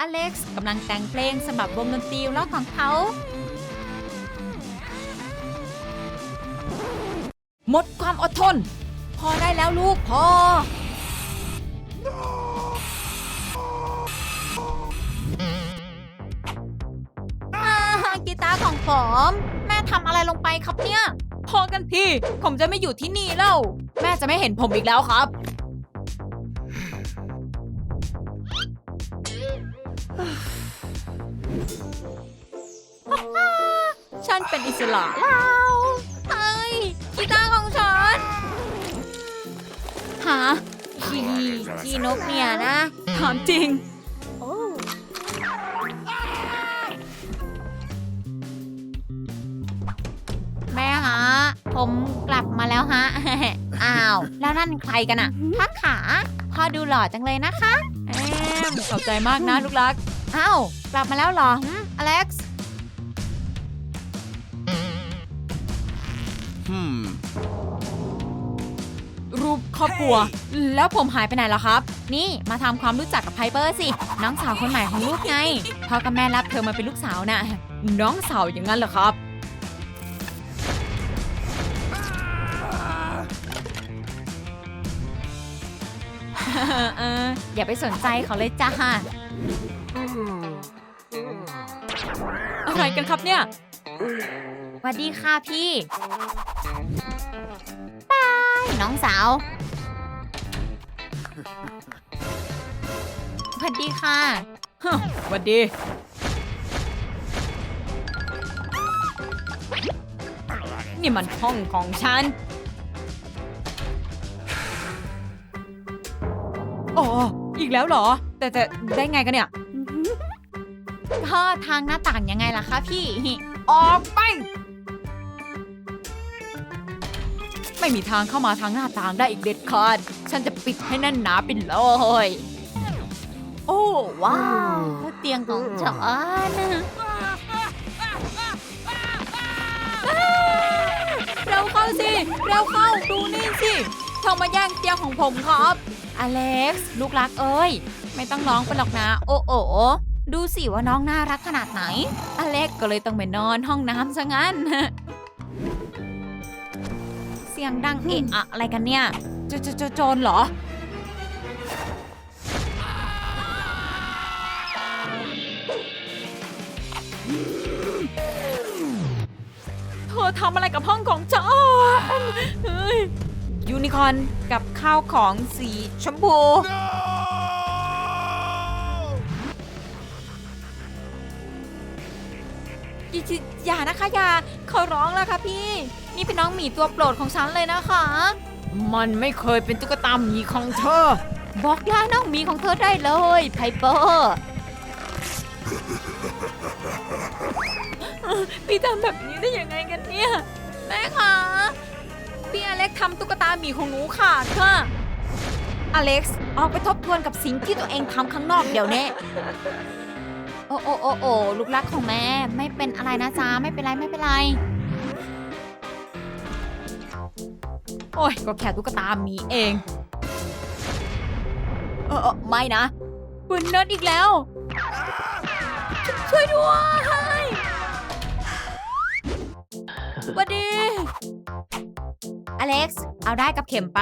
อเล็กซ์กำลังแต่งเพลงสำหรับวงดนตรีล็อกของเขา หมดความอดทน พอได้แล้วลูกพอ อ่ากีตาร์ของผมแม่ทำอะไรลงไปครับเนี่ย พอกันที ผมจะไม่อยู่ที่นี่แล้ว แม่จะไม่เห็นผมอีกแล้วครับ ฉันเป็นอิสระแล้วเฮ้ยกีตาร์ของฉันหาขี้ขี้นกเนี่ยนะถามจริงแม่ฮะ ผมกลับมาแล้วฮะ อ้าว แล้วนั่นใครกันอะพักขา พ่อดูหล่อจังเลยนะคะ แอมขอบใจมากนะลูกรัก อ้าว กลับมาแล้วเหรอหึอเล็กซ์ Hmm. รูปครอบครัว แล้วผมหายไปไหนแล้วครับ นี่มาทำความรู้จักกับไพเปอร์สิ น้องสาวคนใหม่ของลูกไงพ่อกับแม่รับเธอมาเป็นลูกสาวน่ะ น้องสาวอย่างนั้นเหรอครับ เอออย่าไปสนใจเขาเลยจ้า อะไรกันครับเนี่ยสวัสดีค่ะพี่ บาย น้องสาวสวัสดีค่ะสวัสดี นี่มันห้องของฉันอ๋อ อีกแล้วเหรอ แต่แต่ได้ไงกันเนี่ยก็ทางหน้าต่างยังไงล่ะคะพี่ ออกไป ไม่มีทางเข้ามาทางหน้าต่างได้อีกเด็ดขาด ฉันจะปิดให้แน่นหนาไปเลย โอ้ว้าวเตียงของฉันเร็วเข้าสิ เร็วเข้าดูนี่สิเธอมาแย่งเตียงของผมครับ อเล็กซ์ลูกรักเอ้ย ไม่ต้องร้องไปหรอกนะ โอ้โอดูสิว่าน้องน่ารักขนาดไหน อเล็กก็เลยต้องไปนอนห้องน้ำซะงั้น เสียงดังเอะอะอะไรกันเนี่ยโจโจโจโจรเหรอ เธอทำอะไรกับห้องของฉันเฮ้ ยยูนิคอร์นกับข้าวของสีชมพู อย่าอย่านะคะอย่าเขาร้องแล้วค่ะพี่ นี่เป็นน้องหมีตัวโปรดของฉันเลยนะคะ มันไม่เคยเป็นตุ๊กตาหมีของเธอ บอกลาน้องหมีของเธอได้เลยไพเปอร์พี่ทำแบบนี้ได้ยังไงกันเนี่ย แม่คะ พี่อเล็กทำตุ๊กตาหมีของหนูขาดค่ะ อเล็กซ์ออกไปทบทวนกับสิ่งที่ตัวเองทำข้างนอกเดี๋ยวนี้โอ้โอ้โอ้โอ้ลูกรักของแม่ไม่เป็นอะไรนะจ๊ะไม่เป็นไรไม่เป็นไร โอ้ยก็แค่ตุ๊กตาหมีเอง เออเออไม่นะปืนเนิร์ดอีกแล้วชช่วยด้วยสวัสดี อเล็กซ์ เอาได้กับเข็มไป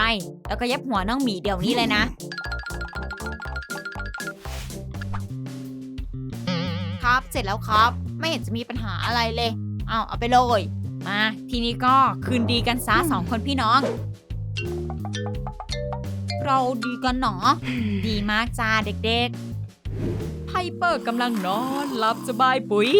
แล้วก็เย็บหัวน้องหมีเดี๋ยวนี้เลยนะ ครับเสร็จแล้วครับ ไม่เห็นจะมีปัญหาอะไรเลย เอาเอาไปเลย มา ทีนี้ก็คืนดีกันซะสองคนพี่น้อง เราดีกันหนอ ดีมากจ้าเด็กๆ ไพเปอร์กำลังนอนหลับสบายปุ๋ย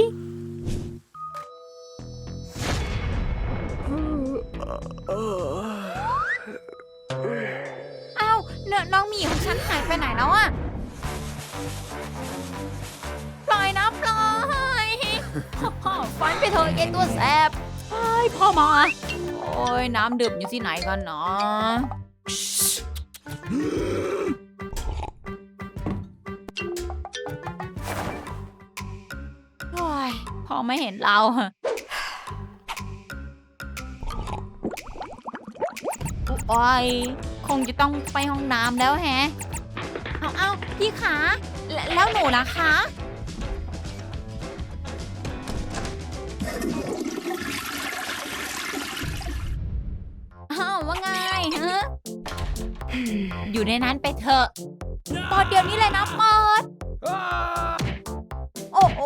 อ้าวเนอะน้องหมีของฉันหายไปไหนแล้วอะปล่อยนะปล่อยฟันไปเถอะเกตัวแสบไอ้พ่อมา โอ้ยน้ำดื่มอยู่ที่ไหนกันเนาะโอ้ยพ่อไม่เห็นเรา โอ้ยคงจะต้องไปห้องน้ำแล้วแฮะ เอาเอาพี่ขาแล้วแล้วหนูล่ะคะ อ้าวว่าไงฮะ อยู่ในนั้นไปเถอะปอดเดี๋ยวนี้เลยนะปอดโอ้โห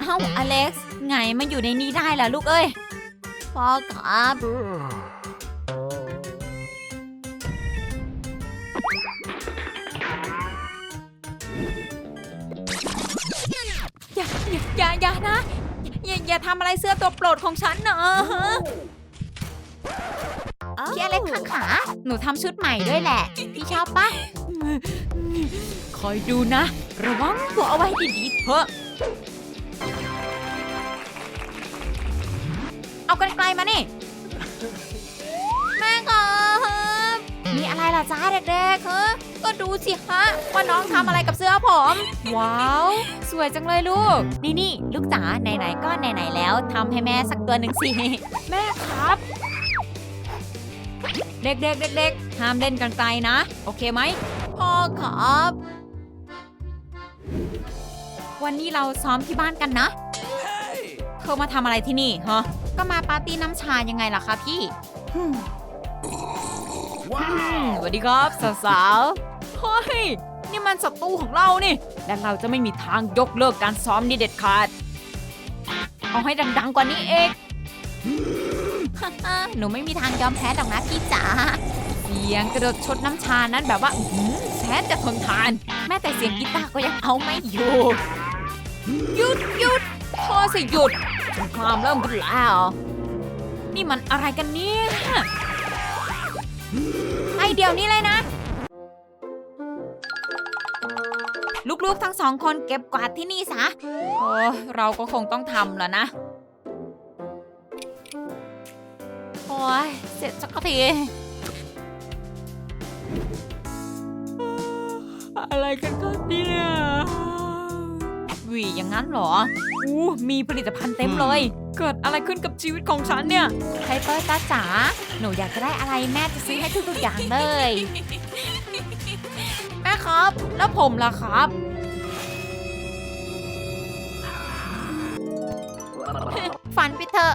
เอ้าอเล็กซ์ ไงมันอยู่ในนี้ได้ล่ะลูกเอ้ยพ่อครับ อย่าอย่าอย่าอย่านะ อย่าอย่าทำอะไรเสื้อตัวโปรดของฉันนะพี่อเล็กค่ะขา หนูทำชุดใหม่ด้วยแหละ พี่ชอบปะคอยดูนะ ระวังตัวเอาไว้ดีๆเถอะ เอากันไกลมานี่ แม่ครับมีอะไรล่ะจ้าเด็กๆเฮ้ก็ดูสิฮะว่าน้องทำอะไรกับเสื้อผม ว้าว สวยจังเลยลูก นี่นี่ลูกจ๋าไหนๆก็ไหนๆแล้วทำให้แม่สักตัวหนึ่งสิแม่ครับ เด็กๆเด็กๆห้ามเล่นกันไกลนะ โอเคไหมพ่อครับ วันนี้เราซ้อมที่บ้านกันนะ เธอมาทำอะไรที่นี่ฮะก็มาปาร์ตี้น้ำชายังไงล่ะคะพี่อืมสวัสดีครับสาวๆเฮ้ยนี่มันศัตรูของเรานี่ และเราจะไม่มีทางยกเลิกการซ้อมนี่เด็ดขาด เอาให้ดังๆกว่านี้เองหนูไม่มีทางยอมแพ้หรอกนะพี่จ๋า เสียงกระโดดชดน้ำชานั้นแบบว่าอื้อหือแสนจะทนทาน แม้แต่เสียงกีตาร์ก็ยังเอาไม่อยู่ หยุดหยุดพอสิหยุดสง ครามเริ่มขึ้นแล้ว นี่มันอะไรกันเนี่ยไอเดี๋ยวนี้เลยนะ ลูกๆทั้งสองคนเก็บกวาดที่นี่ซะโอ้เราก็คงต้องทำแล้วนะ โอ้ยเสร็จสักทีอะไรกันก็เนี่ย หวีอย่างนั้นเหรอ อู้มีผลิตภัณฑ์เต็มเลย เกิดอะไรขึ้นกับชีวิตของฉันเนี่ยไฮเปอร์ตาจ๋าหนูอยากจะได้อะไรแม่จะซื้อให้ทุกๆอย่างเลย แม่ครับ แล้วผมล่ะครับ ฝันไปเถอะ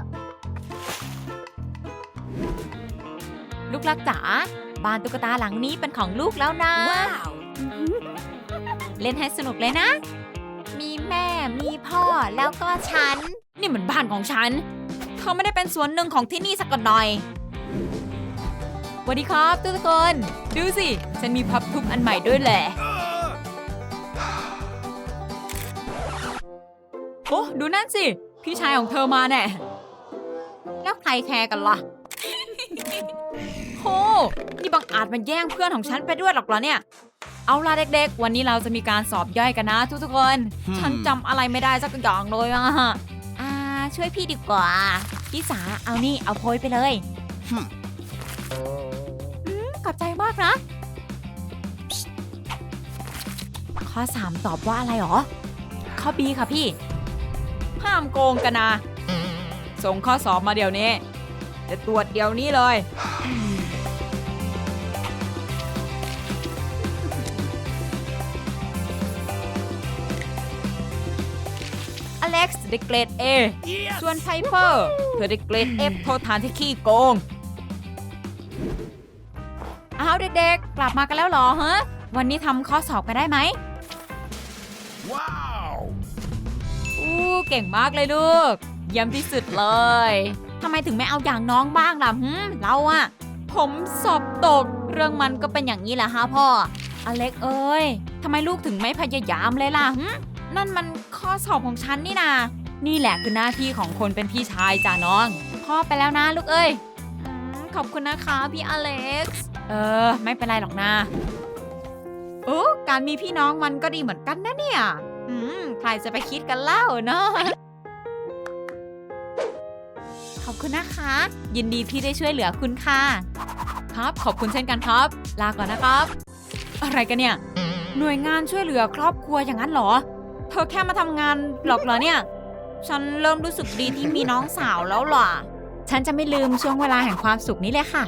ลูกรักจ๋าบ้านตุ๊กตาหลังนี้เป็นของลูกแล้วนะ เล่นให้สนุกเลยนะ มีแม่มีพ่อแล้วก็ฉัน นี่เหมือนบ้านของฉันเธอไม่ได้เป็นส่วนหนึ่งของที่นี่สักหน่อยสวัสดีครับทุกคน ดูสิ ฉันมีพับทุบอันใหม่ด้วยแหละ โอ้ดูนั่นสิ พี่ชายของเธอมาแน่ แล้วใครแคร์กันล่ะโหนี่บังอาจมาแย่งเพื่อนของฉันไปด้วยหรอกเหรอเนี่ย เอาล่ะเด็กๆ วันนี้เราจะมีการสอบย่อยกันนะ ทุกๆคน Hmm. ฉันจำอะไรไม่ได้สักอย่างเลยอะอ่าช่วยพี่ดีกว่าพี่สาเอานี่เอาโพยไปเลย Hmm. อืมขอบใจมากนะ ข้อ 3 ตอบว่าอะไรหรอ ข้อ B ค่ะพี่ ห้ามโกงกันนะ ส่งข้อสอบมาเดี๋ยวนี้ จะตรวจเดี๋ยวนี้เลย เล็กซ์ได้เกรด A ส่วนไพเปอร์เธอได้เกรด F โทษฐานที่ขี้โกงอ้าวเด็กๆ กลับมากันแล้วเหรอฮะ วันนี้ทำข้อสอบกันได้ไหม Wow! อู้เก่งมากเลยลูก เยี่ยมที่สุดเลยทำไมถึงไม่เอาอย่างน้องบ้างล่ะหืมเราอะผมสอบตก เรื่องมันก็เป็นอย่างนี้แหละฮะพ่อ อเล็กเอ้ยทำไมลูกถึงไม่พยายามเลยล่ะหืม นั่นมันข้อสอบของฉันนี่นา นี่แหละคือหน้าที่ของคนเป็นพี่ชายจ้าน้อง พ่อไปแล้วนะลูกเอ้ยอืมขอบคุณนะคะพี่อเล็กซ์ เออ ไม่เป็นไรหรอกนะโอ้การมีพี่น้องมันก็ดีเหมือนกันนะเนี่ย อืม ใครจะไปคิดกันเล่าเนาะ ขอบคุณนะคะ ยินดีที่ได้ช่วยเหลือคุณค่ะ ครับ ขอบคุณเช่นกันครับ ลาก่อนนะครับ อะไรกันเนี่ย หน่วยงานช่วยเหลือครอบครัวอย่างนั้นเหรอ ธอแค่มาทำงานหรอกเหรอเนี่ย ฉันเริ่มรู้สึกดีที่มีน้องสาวแล้วล่ะฉันจะไม่ลืมช่วงเวลาแห่งความสุขนี้เลยค่ะ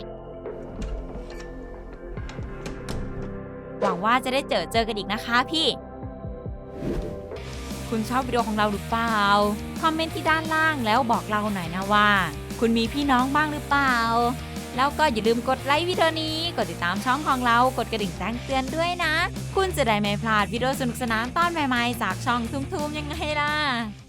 วังว่าจะได้เจอเจอกันอีกนะคะพี่ คุณชอบวิดีโอของเราหรือเปล่า คอมเมนต์ที่ด้านล่างแล้วบอกเราหน่อยนะว่า คุณมีพี่น้องบ้างหรือเปล่า แล้วก็อย่าลืมกดไลค์วิดีโอนี้ กดติดตามช่องของเรา กดกระดิ่งแจ้งเตือนด้วยนะ คุณจะได้ไม่พลาดวิดีโอสนุกสนานตอนใหม่ๆ จากช่องทุ่มๆยังไงล่ะ